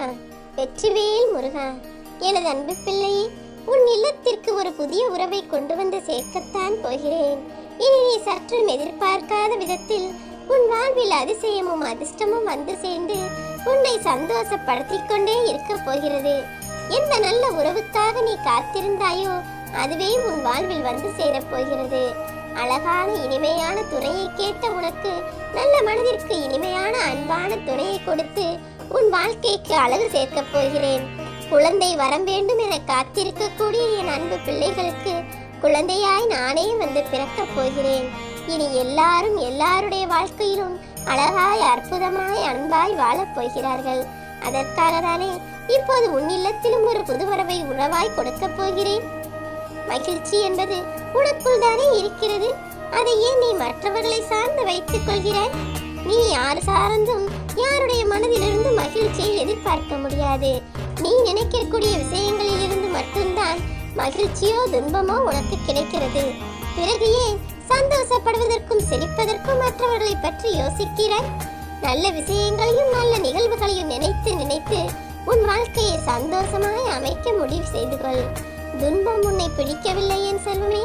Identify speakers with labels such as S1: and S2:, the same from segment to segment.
S1: முருகா வெற்றிவேல் முருகா எனது அன்பு பிள்ளையே உன் இல்லத்திற்கு ஒரு புதிய உறவை கொண்டு வந்து சேர்க்கத்தான் போகிறேன். இனி நீ சற்றும் எதிர்பார்க்காத விதத்தில் உன் வாழ்வில் அதிசயமும் அதிர்ஷ்டமும் வந்து சேர்ந்து உன்னை சந்தோஷப்படுத்திக் கொண்டே இருக்க போகிறது. எந்த நல்ல உறவுக்காக நீ காத்திருந்தாயோ அதுவே உன் வாழ்வில் வந்து சேரப் போகிறது. அழகான இனிமையான துணையை கேட்ட உனக்கு நல்ல மனதிற்கு இனிமையான அன்பான துணையை கொடுத்து உன் வாழ்க்கைக்கு அழகு சேர்க்கப் போகிறேன். குழந்தை வரம் வேண்டும் என காத்திருக்கக்கூடிய என் அன்பு பிள்ளைகளுக்கு குழந்தையாய் நானே வந்து பிறக்கப் போகிறேன். இனி எல்லாரும் எல்லாருடைய வாழ்க்கையிலும் அழகாய் அற்புதமாய் அன்பாய் வாழப் போகிறார்கள். அதற்காக தானே இப்போது உன் இல்லத்திலும் ஒரு புது உறவை உணவாய் கொடுக்கப் போகிறேன். மகிழ்ச்சி என்பது உனக்குள் தானே இருக்கிறது. அதை ஏன் நீ மற்றவர்களை சார்ந்து வைத்துக் கொள்கிறாய்? நீ யார் சார்ந்தும் யாருடைய மனதிலிருந்து மகிழ்ச்சியை எதிர்பார்க்க முடியாது? நீ நினைக்கக்கூடிய விஷயங்களில் இருந்து மட்டும்தான் மகிழ்ச்சியோ துன்பமோ உனக்கு கிடைக்கிறது. பிறகு ஏன் சந்தோஷப்படுவதற்கும் சிரிப்பதற்கும் மற்றவர்களை பற்றி யோசிக்கிறாய் நல்ல விஷயங்களையும் நல்ல நிகழ்வுகளையும் நினைத்து நினைத்து உன் வாழ்க்கையை சந்தோஷமாய் அமைக்க முடிவு செய்து கொள். துன்பம் உன்னை பிடிக்கவில்லை என் செல்வமே.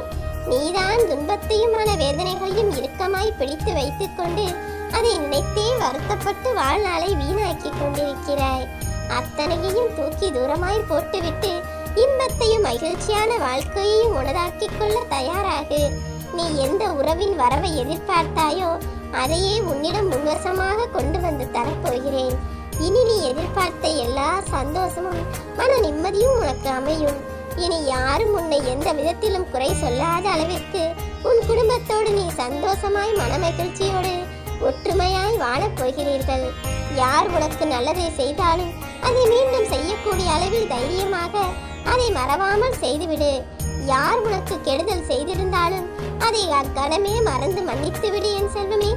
S1: நீதான் துன்பத்தையுமான வேதனைகளையும் இறுக்கமாய் பிடித்து வைத்துக் கொண்டு அதை நினைத்தே வருத்தப்பட்டு வாழ்நாளை வீணாக்கி கொண்டிருக்கிறாய். அத்தனையையும் தூக்கி தூரமாய் போட்டுவிட்டு இன்பத்தையும் மகிழ்ச்சியான வாழ்க்கையையும் உனதாக்கிக் கொள்ள தயாராகு. நீ எந்த உறவின் வரவை எதிர்பார்த்தாயோ அதையே உன்னிடம் முன்வசமாக கொண்டு வந்து தரப்போகிறேன். இனி நீ எதிர்பார்த்த எல்லா சந்தோஷமும் மன நிம்மதியும் உனக்கு அமையும். இனி யாரும் உன்னை எந்த விதத்திலும் குறை சொல்லாத அளவிற்கு உன் குடும்பத்தோடு நீ சந்தோஷமாய் மனமகிழ்ச்சியோடு ஒற்றுமையாய் வாழப் போகிறீர்கள். யார் உனக்கு நல்லதை செய்தாலும் அதை மீண்டும் செய்யக்கூடிய அளவில் தைரியமாக அதை மறவாமல் செய்துவிடு. யார் உனக்கு கெடுதல் செய்திருந்தாலும் அதை அக்கணமே மறந்து மன்னித்து விடு என் செல்வமே.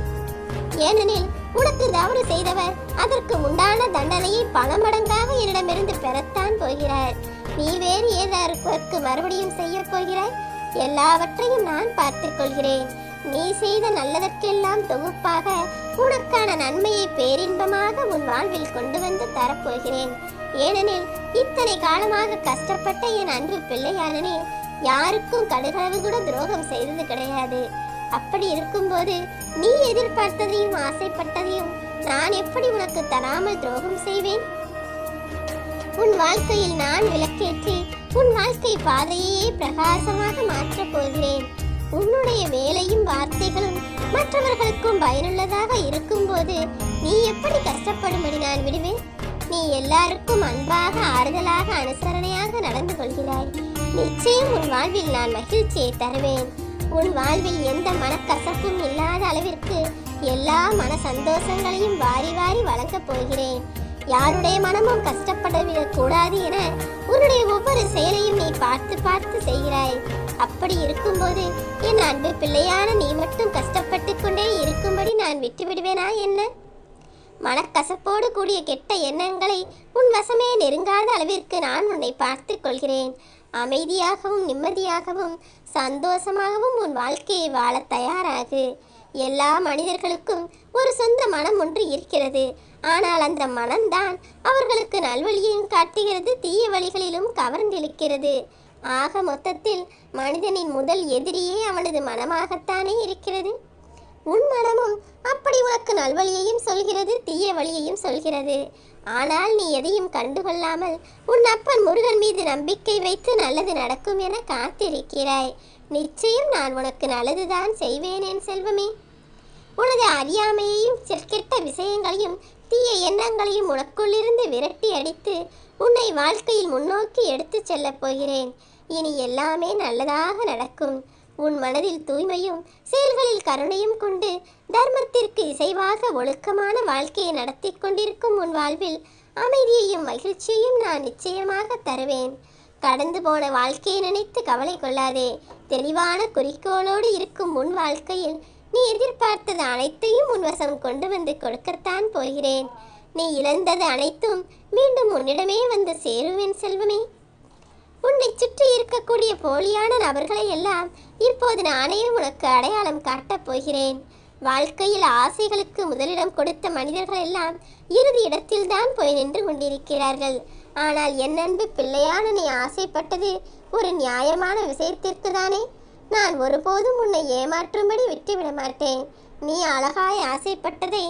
S1: ஏனெனில் உனக்கு தவறு செய்தவர் அதற்கு உண்டான தண்டனையை பல மடங்காக என்னிடமிருந்து பெறத்தான் போகிறார். நீ வேறு ஏதற்கு மறுபடியும் செய்ய போகிறாய்? எல்லாவற்றையும் நான் பார்த்துக் கொள்கிறேன். நீ செய்த நல்லதற்கெல்லாம் தொகுப்பாக உனக்கான நன்மையை பேரின்பமாக உன் வாழ்வில் கொண்டு வந்து தரப்போகிறேன். ஏனெனில் இத்தனை காலமாக கஷ்டப்பட்ட என் அன்பு பிள்ளையானனே யாருக்கும் கடுகளவு கூட துரோகம் செய்தது கிடையாது. அப்படி இருக்கும்போது நீ எதிர்பார்த்ததையும் ஆசைப்பட்டதையும் நான் எப்படி உனக்கு தராமல் துரோகம் செய்வேன்? உன் வாழ்க்கையில் நான் விளக்கேற்றி உன் வாழ்க்கை பாதையே பிரகாசமாக மாற்றப் போகிறேன். உன்னுடைய வேலை வார்த்தைகளும் மற்றவர்களுக்கும் பயனுள்ளதாக இருக்கும்போது நீ எப்படி கஷ்டப்படும்படி நான் விடுவேன்? நீ எல்லாருக்கும் அன்பாக ஆறுதலாக அனுசரணையாக நடந்து கொள்கிறாய். நிச்சயம் உன் வாழ்வில் நான் மகிழ்ச்சியை தருவேன். உன் வாழ்வில் எந்த மனக்கசப்பும் இல்லாத அளவிற்கு எல்லா மன சந்தோஷங்களையும் வாரி வாரி வழங்கப் போகிறேன். யாருடைய மனமும் கஷ்டப்படவிடக் கூடாது என உன்னுடைய ஒவ்வொரு செயலையும் நீ பார்த்து பார்த்து செய்கிறாய். அப்படி இருக்கும்போது என் அன்பு பிள்ளையான மட்டும் கஷ்டப்பட்டு கொண்டே இருக்கும்படி நான் விட்டுவிடுவேனா என்ன? மனக்கசப்போடு கூடிய கெட்ட எண்ணங்களை உன் வசமே நெருங்காத அளவிற்கு நான் உன்னை பார்த்து கொள்கிறேன். அமைதியாகவும் நிம்மதியாகவும் சந்தோஷமாகவும் உன் வாழ்க்கையை வாழ தயாராகு. எல்லா மனிதர்களுக்கும் ஒரு சொந்த மனம் ஒன்று இருக்கிறது. ஆனால் அந்த மனம்தான் அவர்களுக்கு நல்வழியையும் காட்டுகிறது தீய வழிகளிலும் கவர்ந்திழுக்கிறது. ஆக மொத்தத்தில் மனிதனின் முதல் எதிரியே அவனது மனமாகத்தானே இருக்கிறது? உன் மனமும் அப்படி உனக்கு நல்வழியையும் சொல்கிறது தீய வழியையும் சொல்கிறது. ஆனால் நீ எதையும் கண்டுகொள்ளாமல் உன் அப்பன் முருகன் மீது நம்பிக்கை வைத்து நல்லது நடக்கும் என காத்திருக்கிறாய். நிச்சயம் நான் உனக்கு நல்லதுதான் செய்வேன் என் செல்வமே. உனது அறியாமையையும் கெட்ட விஷயங்களையும் தீய எண்ணங்களையும் உனக்குள்ளிருந்து விரட்டி அடித்து உன்னை வாழ்க்கையில் முன்னோக்கி எடுத்துச் செல்லப் போகிறேன். இனி எல்லாமே நல்லதாக நடக்கும். உன் மனதில் தூய்மையும் செயல்களில் கருணையும் கொண்டு தர்மத்திற்கு இசைவாக ஒழுக்கமான வாழ்க்கையை நடத்தி கொண்டிருக்கும் உன் வாழ்வில் அமைதியையும் மகிழ்ச்சியையும் நான் நிச்சயமாக தருவேன். கடந்து போன வாழ்க்கையை நினைத்து கவலை கொள்ளாதே. தெளிவான குறிக்கோளோடு இருக்கும் உன் வாழ்க்கையில் நீ எதிர்பார்த்தது அனைத்தையும் உன்வசம் கொண்டு வந்து கொடுக்கத்தான் போகிறேன். நீ இழந்தது அனைத்தும் மீண்டும் உன்னிடமே வந்து சேருவேன் செல்வமே. உன்னை சுற்றி இருக்கக்கூடிய போலியான நபர்களை எல்லாம் இப்போது நானே உனக்கு அடையாளம் காட்டப் போகிறேன். வாழ்க்கையில் ஆசைகளுக்கு முதலிடம் கொடுத்த மனிதர்கள் எல்லாம் இறுதி இடத்தில்தான் போய் நின்று கொண்டிருக்கிறார்கள். ஆனால் என் அன்பு பிள்ளையான நீ ஆசைப்பட்டது ஒரு நியாயமான விஷயத்திற்கு தானே நான் ஒருபோதும் உன்னை ஏமாற்றும்படி விட்டுவிட மாட்டேன். நீ அழகாய் ஆசைப்பட்டதை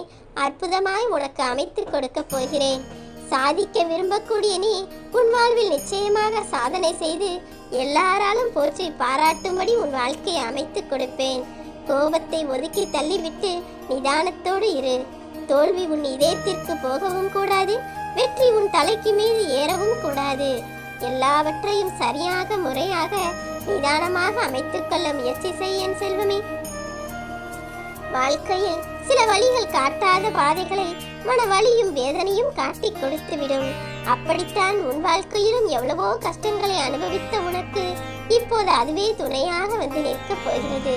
S1: அற்புதமாய் உனக்கு அமைத்து கொடுக்கப் போகிறேன். சாதிக்க விரும்பக்கூடிய நீ உன் வாழ்வில் நிச்சயமாக சாதனை செய்து எல்லாராலும் போற்றி பாராட்டும்படி உன் வாழ்க்கையை அமைத்துக் கொடுப்பேன். கோபத்தை ஒதுக்கி தள்ளிவிட்டு நிதானத்தோடு இரு. தோல்வி உன் இதயத்திற்கு போகவும் கூடாது வெற்றி உன் தலைக்கு மீது ஏறவும் கூடாது. எல்லாவற்றையும் சரியாக முறையாக நிதானமாக அமைத்துக் கொள்ள முயற்சி செய் என் செல்வமே. வாழ்க்கையில் சில வழிகள் காட்டாத பாதைகளை மன வலியும் வேதனையும் காட்டிக் கொடுத்துவிடும். அப்படித்தான் உன் வாழ்க்கையிலும் எவ்வளவோ கஷ்டங்களை அனுபவித்த உனக்கு இப்போது அதுவே துணையாக வந்து நிற்கப் போகிறது.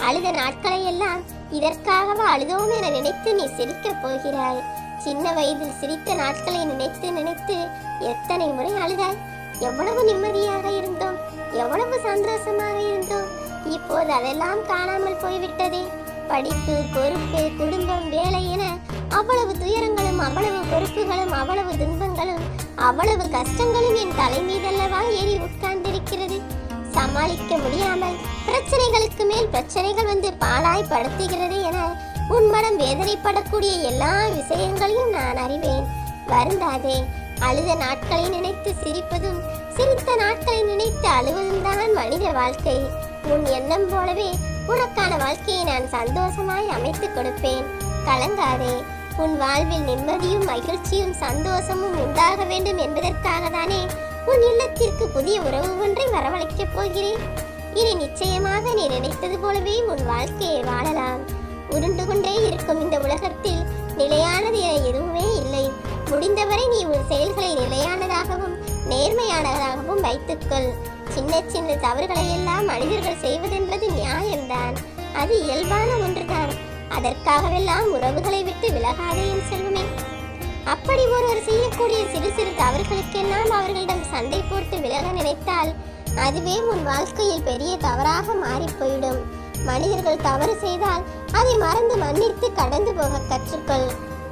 S1: அழுத நாட்களை எல்லாம் இதற்காகவா அழுதோம் என நினைத்து நீ சிரிக்கப் போகிறாய். சின்ன வயதில் சிரித்த நாட்களை நினைத்து நினைத்து எத்தனை முறை அழுதாய்? எவ்வளவு நிம்மதியாக இருந்தோம். எவ்வளவு சந்தோஷமாக இருந்தோம். இப்போது அதெல்லாம் காணாமல் போய்விட்டதே. படிப்பு பொறுப்பு குடும்பம் வேலை என அவ்வளவு துயரங்களும் அவ்வளவு பொறுப்புகளும் அவ்வளவு துன்பங்களும் அவ்வளவு கஷ்டங்களும் என் தலை மீதல்லவா ஏறி உட்கார்ந்திருக்கிறது. சமாளிக்க முடியாமல் பிரச்சனைகளுக்கு மேல் பிரச்சனைகள் வந்து பாழாய் படுத்துகிறது என உன் மனம் வேதனைப்படக்கூடிய எல்லா விஷயங்களையும் நான் அறிவேன். வருந்தாதே அழுத நாட்களை நினைத்து சிரிப்பதும் சிரித்த நாட்களை நினைத்து அழுவதும் தான் மனித வாழ்க்கை. உன் எண்ணம் போலவே உனக்கான வாழ்க்கையை நான் சந்தோஷமாய் அமைத்துக் கொடுப்பேன். கலங்காதே உன் வாழ்வில் நிம்மதியும் மகிழ்ச்சியும் சந்தோஷமும் உண்டாக வேண்டும் என்பதற்காக தானே உன் இல்லத்திற்கு புதிய உறவு ஒன்றை வரவழைக்கப் போகிறேன். இனி நிச்சயமாக நீ நினைத்தது போலவே உன் வாழ்க்கையை வாழலாம். உருண்டு கொண்டே இருக்கும் இந்த உலகத்தில் நிலையானது என எதுவுமே இல்லை. முடிந்தவரை நீ உன் செயல்களை நிலையானதாகவும் நேர்மையானதாகவும் வைத்துக்கொள். சின்ன சின்ன தவறுகளை எல்லாம் மனிதர்கள் செய்வதென்பது நியாயம்தான். அது இயல்பான ஒன்றுதான். அதற்காகவெல்லாம் உறவுகளை விட்டு விலகாதே என் செல்வமே. அப்படி ஒருவர் செய்யக்கூடிய சிறு சிறு தவறுகளுக்கெல்லாம் அவர்களிடம் சண்டை போட்டு விலக நினைத்தால் அதுவே உன் வாழ்க்கையில் பெரிய தவறாக மாறி போயிடும். மனிதர்கள் தவறு செய்தால் அதை மறந்து மன்னித்து கடந்து போக கற்றுக்கொள்.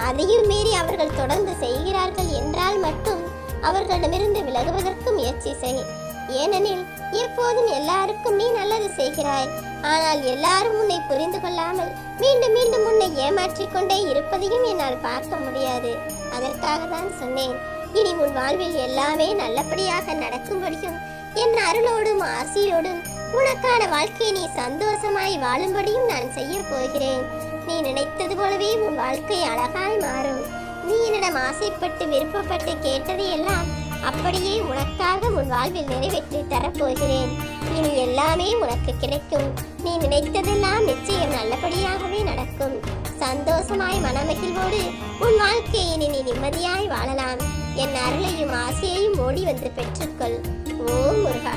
S1: அதையும் மீறி அவர்கள் தொடர்ந்து செய்கிறார்கள் என்றால் மட்டும் அவர்களிடமிருந்து விலகுவதற்கு முயற்சி செய். ஏனெனில் எப்போதும் எல்லாருக்கும் நீ நல்லது செய்கிறாய். ஆனால் எல்லாரும் உன்னை புரிந்து கொள்ளாமல் மீண்டும் மீண்டும் உன்னை ஏமாற்றிக் கொண்டே இருப்பதையும் என்னால் பார்க்க முடியாது. அதற்காக தான் சொன்னேன். இனி உன் வாழ்வில் எல்லாமே நல்லபடியாக நடக்கும்படியும் என் அருளோடும் ஆசியோடும் உனக்கான வாழ்க்கையை நீ சந்தோஷமாய் வாழும்படியும் நான் செய்ய போகிறேன். நீ நினைத்தது போலவே உன் வாழ்க்கை அழகாய் மாறும். நீ என்னிடம் ஆசைப்பட்டு விருப்பப்பட்டு கேட்டதையெல்லாம் அப்படியே உனக்காக உன் வாழ்வில் நிறைவேற்றி தரப்போகிறேன். இனி எல்லாமே உனக்கு கிடைக்கும். நீ நினைத்ததெல்லாம் நிச்சயம் நல்லபடியாகவே நடக்கும். சந்தோஷமாய் மனமகிழ்வோடு உன் வாழ்க்கையை இனி நீ நிம்மதியாய் வாழலாம். என் அருளையும் ஆசையையும் ஓடி வந்து பெற்றுக்கொள். ஓ முருகா.